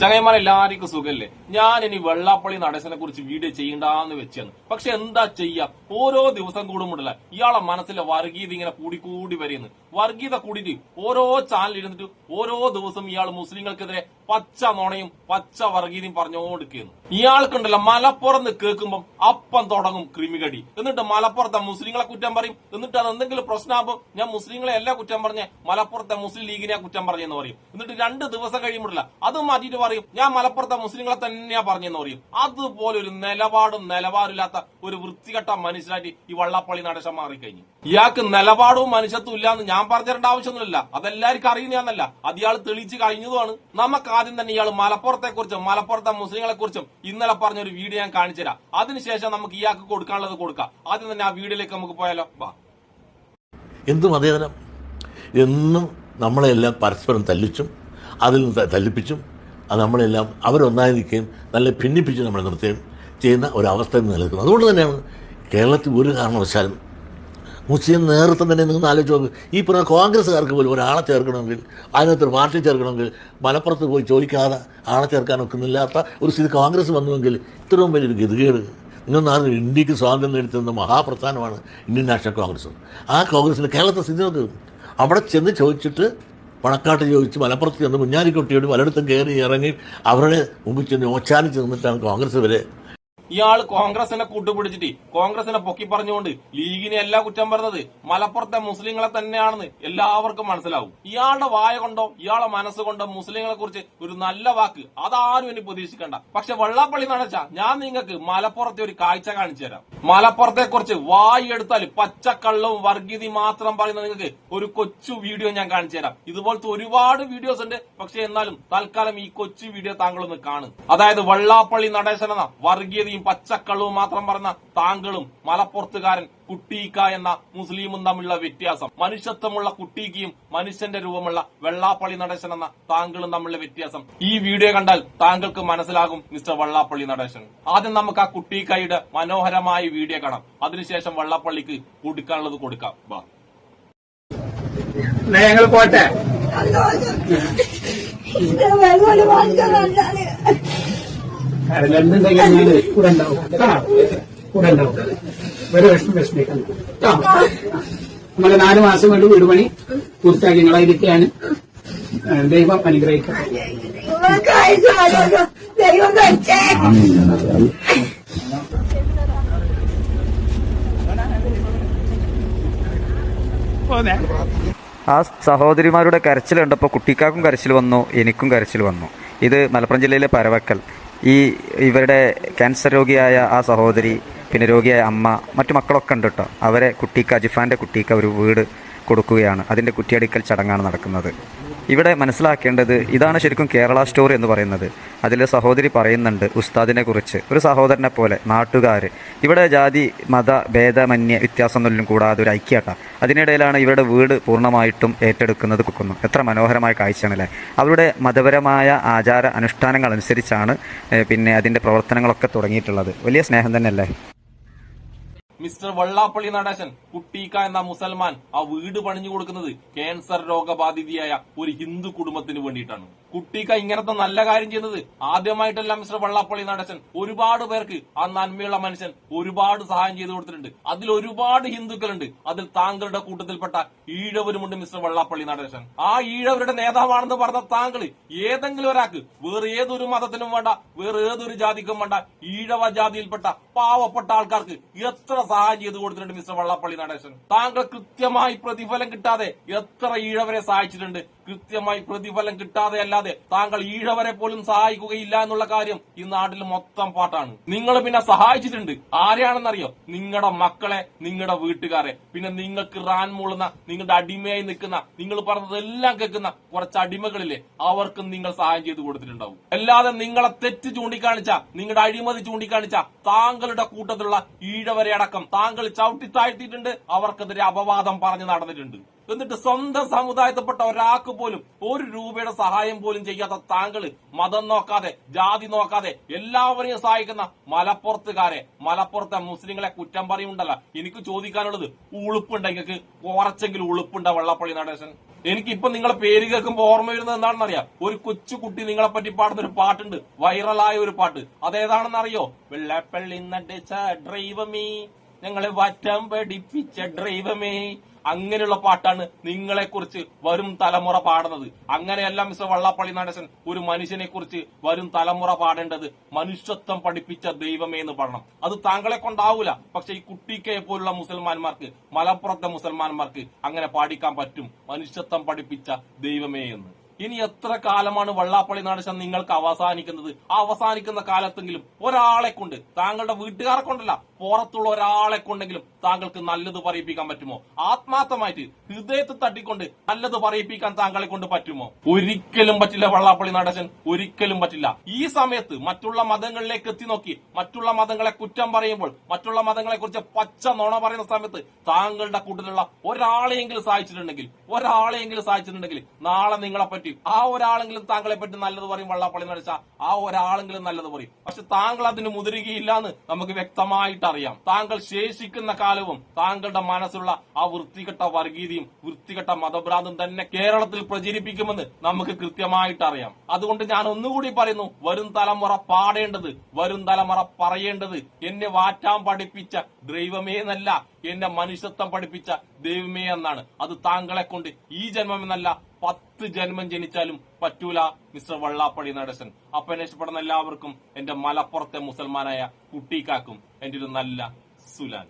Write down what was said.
ചങ്ങന്മാരെ എല്ലാവർക്കും സുഖല്ലേ? ഞാൻ ഇനി വെള്ളാപ്പള്ളി നടേശനെ കുറിച്ച് വീഡിയോ ചെയ്യണ്ടെന്ന് വെച്ചാണ്. പക്ഷെ എന്താ ചെയ്യാ? ഓരോ ദിവസം കൂടുമ്പോഴല്ല ഇയാളെ മനസ്സിലെ വർഗീയത ഇങ്ങനെ കൂടിക്കൂടി കൂടി വരുന്നു വർഗീയത കൂടിയിട്ട് ഓരോ ചാനൽ ഇരുന്നിട്ട് ഓരോ ദിവസം ഇയാൾ മുസ്ലിങ്ങൾക്കെതിരെ പച്ച നുണയും പച്ച വർഗീയതയും പറഞ്ഞുകൊണ്ടിരിക്കുന്നു ഇയാൾക്കുണ്ടല്ലോ മലപ്പുറത്ത് കേൾക്കുമ്പോൾ അപ്പം തുടങ്ങും ക്രിമികടി. എന്നിട്ട് മലപ്പുറത്തെ മുസ്ലിങ്ങളെ കുറ്റം പറയും. എന്നിട്ട് അത് എന്തെങ്കിലും പ്രശ്നമാകുമ്പോൾ ഞാൻ മുസ്ലിങ്ങളെ എല്ലാ കുറ്റം പറഞ്ഞ് മലപ്പുറത്തെ മുസ്ലിം ലീഗിനെ കുറ്റം പറഞ്ഞെന്ന് പറയും. എന്നിട്ട് രണ്ട് ദിവസം കഴിയുമ്പോഴല്ല അത് മാറ്റിയിട്ട് പറയും. ഞാൻ മലപ്പുറത്തെ മുസ്ലിങ്ങളെ തന്നെയാ പറഞ്ഞെന്ന് പറയും. അതുപോലെ ഒരു നിലപാടും നിലപാടില്ലാത്ത ഒരു വൃത്തികെട്ട മനുഷ്യനായിട്ട് ഈ വള്ളപ്പള്ളി നടേശൻ മാറിക്കഴിഞ്ഞു. ഇയാൾക്ക് നിലപാടും മനുഷ്യത്വം ഇല്ലാന്ന് ഞാൻ പറഞ്ഞിരേണ്ട ആവശ്യമൊന്നുമില്ല. അതെല്ലാവർക്കും അറിയുന്നതല്ല അത് ഇയാൾ തെളിയിച്ച് കഴിഞ്ഞതുമാണ്. നമുക്ക് ആദ്യം തന്നെ ഇയാൾ മലപ്പുറത്തെ കുറിച്ചും മലപ്പുറത്തെ മുസ്ലിങ്ങളെ കുറിച്ചും ഇന്നലെ പറഞ്ഞ ഒരു വീഡിയോ ഞാൻ കാണിച്ചുതരാം. അതിനുശേഷം നമുക്ക് ഇയാൾക്ക് കൊടുക്കാനുള്ളത് കൊടുക്കാം. ആദ്യം തന്നെ ആ വീഡിയോയിലേക്ക് നമുക്ക് പോയാലോ? വാ. എന്ത് മതേതരം? എന്നും നമ്മളെല്ലാം പരസ്പരം തല്ലിച്ചും അതിൽ നിന്ന് തല്ലിപ്പിച്ചും അത് നമ്മളെല്ലാം അവരൊന്നായി നിൽക്കുകയും നല്ല ഭിന്നിപ്പിച്ച് നമ്മളെ നിർത്തുകയും ചെയ്യുന്ന ഒരവസ്ഥ ഇന്ന് നിലനിൽക്കുന്നത് അതുകൊണ്ട് തന്നെയാണ് കേരളത്തിൽ ഒരു കാരണവശാലും മുസ്ലിം നേതൃത്വം തന്നെ നിങ്ങൾ ആലോചിച്ച് നോക്ക്. ഈ പറഞ്ഞ കോൺഗ്രസ്സുകാർക്ക് പോലും ഒരാളെ ചേർക്കണമെങ്കിൽ അതിനകത്ത് ഒരു പാർട്ടി ചേർക്കണമെങ്കിൽ മലപ്പുറത്ത് പോയി ചോദിക്കാതെ ആളെ ചേർക്കാൻ ഒക്കുന്നില്ലാത്ത ഒരു സ്ഥിതി കോൺഗ്രസ് വന്നുവെങ്കിൽ ഇത്രയും വലിയൊരു ഗതികേട്. നിങ്ങൾ ഇന്ത്യയ്ക്ക് സ്വാതന്ത്ര്യം നേടിത്തന്ന മഹാപ്രസ്ഥാനമാണ് ഇന്ത്യൻ നാഷണൽ കോൺഗ്രസ്. ആ കോൺഗ്രസിന് കേരളത്തെ സ്ഥിതി നോക്ക്. അവിടെ ചെന്ന് ചോദിച്ചിട്ട് പണക്കാട്ട് ചോദിച്ച് മലപ്പുറത്ത് ചെന്ന് കുഞ്ഞാലിക്കുട്ടിയോട് പലയിടത്തും കയറി ഇറങ്ങി അവരുടെ മുമ്പിൽ ചെന്ന് ഓച്ചാനിച്ച് നിന്നിട്ടാണ് കോൺഗ്രസ് വരെ ഇയാൾ കോൺഗ്രസിനെ കൂട്ടുപിടിച്ചിട്ട് കോൺഗ്രസിനെ പൊക്കി പറഞ്ഞുകൊണ്ട് ലീഗിനെ എല്ലാ കുറ്റം പറഞ്ഞത്. മലപ്പുറത്തെ മുസ്ലിങ്ങളെ തന്നെയാണെന്ന് എല്ലാവർക്കും മനസ്സിലാവും. ഇയാളുടെ വായ കൊണ്ടോ ഇയാളെ മനസ്സുകൊണ്ടോ മുസ്ലിങ്ങളെ കുറിച്ച് ഒരു നല്ല വാക്ക് അതാരും ഇനി പ്രതീക്ഷിക്കണ്ട. പക്ഷെ വെള്ളാപ്പള്ളി നടച്ച ഞാൻ നിങ്ങൾക്ക് മലപ്പുറത്തെ ഒരു കാഴ്ച കാണിച്ചു തരാം. മലപ്പുറത്തെ കുറിച്ച് വായി എടുത്താൽ പച്ചക്കള്ളവും വർഗീയതയും മാത്രം പറയുന്ന നിങ്ങൾക്ക് ഒരു കൊച്ചു വീഡിയോ ഞാൻ കാണിച്ചു തരാം. ഇതുപോലത്തെ ഒരുപാട് വീഡിയോസ് ഉണ്ട്. പക്ഷെ എന്നാലും തൽക്കാലം ഈ കൊച്ചു വീഡിയോ താങ്കളൊന്ന് കാണും. അതായത് വള്ളാപ്പള്ളി നടേശൻ വർഗീയതയും പച്ചക്കള്ളവും മാത്രം പറഞ്ഞ താങ്കളും മലപ്പുറത്തുകാരൻ കുട്ടീക്ക എന്ന മുസ്ലിമും തമ്മിലുള്ള വ്യത്യാസം. മനുഷ്യത്വമുള്ള കുട്ടീക്കയും മനുഷ്യന്റെ രൂപമുള്ള വെള്ളാപ്പള്ളി നടേശൻ എന്ന താങ്കളും തമ്മിലുള്ള വ്യത്യാസം. ഈ വീഡിയോ കണ്ടാൽ താങ്കൾക്ക് മനസ്സിലാകും മിസ്റ്റർ വെള്ളാപ്പള്ളി നടേശൻ. ആദ്യം നമുക്ക് ആ കുട്ടീക്കയുടെ മനോഹരമായ വീഡിയോ കാണാം. അതിനുശേഷം വെള്ളാപ്പള്ളിക്ക് കൊടുക്കാനുള്ളത് കൊടുക്കാം. വാ. എന്നാ ഞങ്ങൾ പോട്ടെ? നമ്മൾ നാല് മാസം കൊണ്ട് വീട് പണി പൂർത്തിയാക്കി നിങ്ങളായിരിക്കാനും ദൈവം അനുഗ്രഹിക്കട്ടെ. ആ സഹോദരിമാരുടെ കരച്ചിൽ കണ്ടപ്പോൾ കുട്ടിക്കാക്കും കരച്ചിൽ വന്നു എനിക്കും കരച്ചിൽ വന്നു. ഇത് മലപ്പുറം ജില്ലയിലെ പരവക്കൽ. ഈ ഇവരുടെ ക്യാൻസർ രോഗിയായ ആ സഹോദരി പിന്നെ രോഗിയായ അമ്മ മറ്റു മക്കളൊക്കെ ഉണ്ട് കേട്ടോ അവരെ കുട്ടിക്ക് അജിഫാന്റെ കുട്ടിക്ക് ഒരു വീട് കൊടുക്കുകയാണ്. അതിന്റെ കുറ്റിയടിക്കൽ ചടങ്ങാണ് നടക്കുന്നത്. ഇവിടെ മനസ്സിലാക്കേണ്ടത് ഇതാണ് ശരിക്കും കേരള സ്റ്റോറി എന്ന് പറയുന്നത്. അതിൽ സഹോദരി പറയുന്നുണ്ട് ഉസ്താദിനെ കുറിച്ച്. ഒരു സഹോദരനെ പോലെ നാട്ടുകാർ ഇവിടെ ജാതി മത ഭേദമന്യ വ്യത്യാസമൊന്നും കൂടാതെ ഒരു ഐക്യട്ട. അതിനിടയിലാണ് ഇവരുടെ വീട് പൂർണമായിട്ടും ഏറ്റെടുക്കുന്നത് കുക്കുന്നു. എത്ര മനോഹരമായ കാഴ്ചയാണല്ലേ. അവരുടെ മതപരമായ ആചാര അനുഷ്ഠാനങ്ങൾ അനുസരിച്ചാണ് പിന്നെ അതിന്റെ പ്രവർത്തനങ്ങളൊക്കെ തുടങ്ങിയിട്ടുള്ളത്. വലിയ സ്നേഹം തന്നെയല്ലേ? മിസ്റ്റർ വെള്ളാപ്പള്ളി നടേശൻ കുട്ടീക്ക എന്ന മുസൽമാൻ ആ വീട് പണിഞ്ഞു കൊടുക്കുന്നത് ക്യാൻസർ രോഗബാധിതയായ ഒരു ഹിന്ദു കുടുംബത്തിന് വേണ്ടിയിട്ടാണ്. കുട്ടീക്ക ഇങ്ങനത്തെ നല്ല കാര്യം ചെയ്യുന്നത് ആദ്യമായിട്ടല്ല മിസ്റ്റർ വെള്ളാപ്പള്ളി നടേശൻ. ഒരുപാട് പേർക്ക് ആ നന്മയുള്ള മനുഷ്യൻ ഒരുപാട് സഹായം ചെയ്തു കൊടുത്തിട്ടുണ്ട്. അതിൽ ഒരുപാട് ഹിന്ദുക്കളുണ്ട്. അതിൽ താങ്കളുടെ കൂട്ടത്തിൽപ്പെട്ട ഈഴവരുമുണ്ട് മിസ്റ്റർ വെള്ളാപ്പള്ളി നടേശൻ. ആ ഈഴവരുടെ നേതാവാണെന്ന് പറഞ്ഞ താങ്കൾ ഏതെങ്കിലും ഒരാൾക്ക് വേറെ ഏതൊരു മതത്തിനും വേണ്ട വേറെ ഏതൊരു ജാതിക്കും വേണ്ട ഈഴവ ജാതിയിൽപ്പെട്ട പാവപ്പെട്ട ആൾക്കാർക്ക് എത്ര സഹായം ചെയ്തു കൊടുത്തിട്ടുണ്ട് മിസ്റ്റർ വള്ളപ്പള്ളി നടേശൻ. താങ്കൾ കൃത്യമായി പ്രതിഫലം കിട്ടാതെ എത്ര ഈഴവരെ സഹായിച്ചിട്ടുണ്ട്? കൃത്യമായി പ്രതിഫലം കിട്ടാതെ അല്ലാതെ താങ്കൾ ഈഴവരെ പോലും സഹായിക്കുകയില്ല എന്നുള്ള കാര്യം ഈ നാട്ടിൽ മൊത്തം പാട്ടാണ്. നിങ്ങൾ പിന്നെ സഹായിച്ചിട്ടുണ്ട്. ആരെയാണെന്നറിയോ? നിങ്ങളുടെ മക്കളെ നിങ്ങളുടെ വീട്ടുകാരെ. പിന്നെ നിങ്ങൾക്ക് റാൻ മൂളുന്ന നിങ്ങളുടെ അടിമയായി നിൽക്കുന്ന നിങ്ങൾ പറഞ്ഞതെല്ലാം കേൾക്കുന്ന കുറച്ച് അടിമകളില്ലേ? അവർക്കും നിങ്ങൾ സഹായം ചെയ്തു കൊടുത്തിട്ടുണ്ടാവും. അല്ലാതെ നിങ്ങളെ തെറ്റ് ചൂണ്ടിക്കാണിച്ച നിങ്ങളുടെ അഴിമതി ചൂണ്ടിക്കാണിച്ച താങ്കളുടെ കൂട്ടത്തിലുള്ള ഈഴവരെ അടക്കം താങ്കൾ ചവിട്ടി താഴ്ത്തിയിട്ടുണ്ട്. അവർക്കെതിരെ അപവാദം പറഞ്ഞു നടന്നിട്ടുണ്ട്. എന്നിട്ട് സ്വന്തം സമുദായത്തിൽപ്പെട്ട ഒരാൾക്ക് പോലും ഒരു രൂപയുടെ സഹായം പോലും ചെയ്യാത്ത താങ്കൾ മതം നോക്കാതെ ജാതി നോക്കാതെ എല്ലാവരെയും സഹായിക്കുന്ന മലപ്പുറത്തുകാരെ മലപ്പുറത്തെ മുസ്ലിങ്ങളെ കുറ്റം പറയുന്നുണ്ടല്ല. എനിക്ക് ചോദിക്കാനുള്ളത് ഉളുപ്പുണ്ട്. കുറച്ചെങ്കിലും ഉളുപ്പുണ്ട വെള്ളപ്പള്ളി നടേശൻ. എനിക്കിപ്പോ നിങ്ങളെ പേര് കേൾക്കുമ്പോൾ ഓർമ്മ വരുന്നത് എന്താണെന്ന് അറിയാം? ഒരു കൊച്ചു കുട്ടി നിങ്ങളെ പറ്റി പാടുന്ന ഒരു പാട്ടുണ്ട്. വൈറലായ ഒരു പാട്ട്. അതേതാണെന്ന് അറിയോ? വെള്ളപ്പള്ളി നടേശ ഡ്രൈവമേ ഞങ്ങളെ വറ്റം പഠിപ്പിച്ച ഡ്രൈവമേ അങ്ങനെയുള്ള പാട്ടാണ് നിങ്ങളെ കുറിച്ച് വരും തലമുറ പാടുന്നത്. അങ്ങനെയല്ല മിസ്റ്റർ വള്ളാപ്പള്ളി നടേശൻ ഒരു മനുഷ്യനെ കുറിച്ച് വരും തലമുറ പാടേണ്ടത് മനുഷ്യത്വം പഠിപ്പിച്ച ദൈവമേ എന്ന് പറയണം. അത് താങ്കളെ കൊണ്ടാവൂല. പക്ഷെ ഈ കുട്ടിക്കയെ പോലുള്ള മുസൽമാന്മാർക്ക് മലപ്പുറത്തെ മുസൽമാന്മാർക്ക് അങ്ങനെ പാടിക്കാൻ പറ്റും. മനുഷ്യത്വം പഠിപ്പിച്ച ദൈവമേ എന്ന്. ഇനി എത്ര കാലമാണ് വള്ളാപ്പള്ളി നടേശൻ നിങ്ങൾക്ക് അവസാനിക്കുന്നത്? ആ അവസാനിക്കുന്ന കാലത്തെങ്കിലും ഒരാളെ കൊണ്ട് താങ്കളുടെ വീട്ടുകാരെ കൊണ്ടല്ല പുറത്തുള്ള ഒരാളെ കൊണ്ടെങ്കിലും താങ്കൾക്ക് നല്ലത് പറയിപ്പിക്കാൻ പറ്റുമോ? ആത്മാർത്ഥമായിട്ട് ഹൃദയത്തെ തട്ടിക്കൊണ്ട് നല്ലത് പറയിപ്പിക്കാൻ താങ്കളെ കൊണ്ട് പറ്റുമോ? ഒരിക്കലും പറ്റില്ല വള്ളാപ്പള്ളി നടശൻ. ഒരിക്കലും പറ്റില്ല. ഈ സമയത്ത് മറ്റുള്ള മതങ്ങളിലേക്ക് എത്തി നോക്കി മറ്റുള്ള മതങ്ങളെ കുറ്റം പറയുമ്പോൾ മറ്റുള്ള മതങ്ങളെ കുറിച്ച് പച്ച നുണ പറയുന്ന സമയത്ത് താങ്കളുടെ കൂട്ടത്തിലുള്ള ഒരാളെയെങ്കിലും സഹായിച്ചിട്ടുണ്ടെങ്കിൽ ഒരാളെയെങ്കിലും സഹായിച്ചിട്ടുണ്ടെങ്കിൽ നാളെ നിങ്ങളെ പറ്റി ആ ഒരാളെങ്കിലും താങ്കളെ പറ്റി നല്ലത് പറയും വള്ളാപ്പള്ളി നടച്ച ആ ഒരാളെങ്കിലും നല്ലത് പറയും. പക്ഷെ താങ്കൾ അതിന് മുതിരുകയില്ല എന്ന് നമുക്ക് വ്യക്തമായിട്ട് അറിയാം താങ്കൾ ശേഷിക്കുന്ന കാലവും താങ്കളുടെ മനസ്സുള്ള ആ വൃത്തികെട്ട വർഗീയതയും വൃത്തികെട്ട മതഭ്രാന്തും തന്നെ കേരളത്തിൽ പ്രചരിപ്പിക്കുമെന്ന് നമുക്ക് കൃത്യമായിട്ട് അറിയാം അതുകൊണ്ട് ഞാൻ ഒന്നുകൂടി പറയുന്നു വരും തലമുറ പാടേണ്ടത് വരും തലമുറ പറയേണ്ടത് എന്നെ വാറ്റാൻ പഠിപ്പിച്ച ദൈവമേ എന്നല്ല. എന്നെ മനുഷ്യത്വം പഠിപ്പിച്ച ദൈവമേ എന്നാണ്. അത് താങ്കളെ കൊണ്ട് ഈ ജന്മം എന്നല്ല പത്ത് ജന്മം ജനിച്ചാലും പറ്റൂല മിസ്റ്റർ വള്ളാപ്പള്ളി നടേശൻ. അപ്പനെ ഇഷ്ടപ്പെടുന്ന എല്ലാവർക്കും എന്റെ മലപ്പുറത്തെ മുസൽമാനായ കുട്ടിക്കാക്കും എന്റെ ഒരു നല്ല സുലാൻ.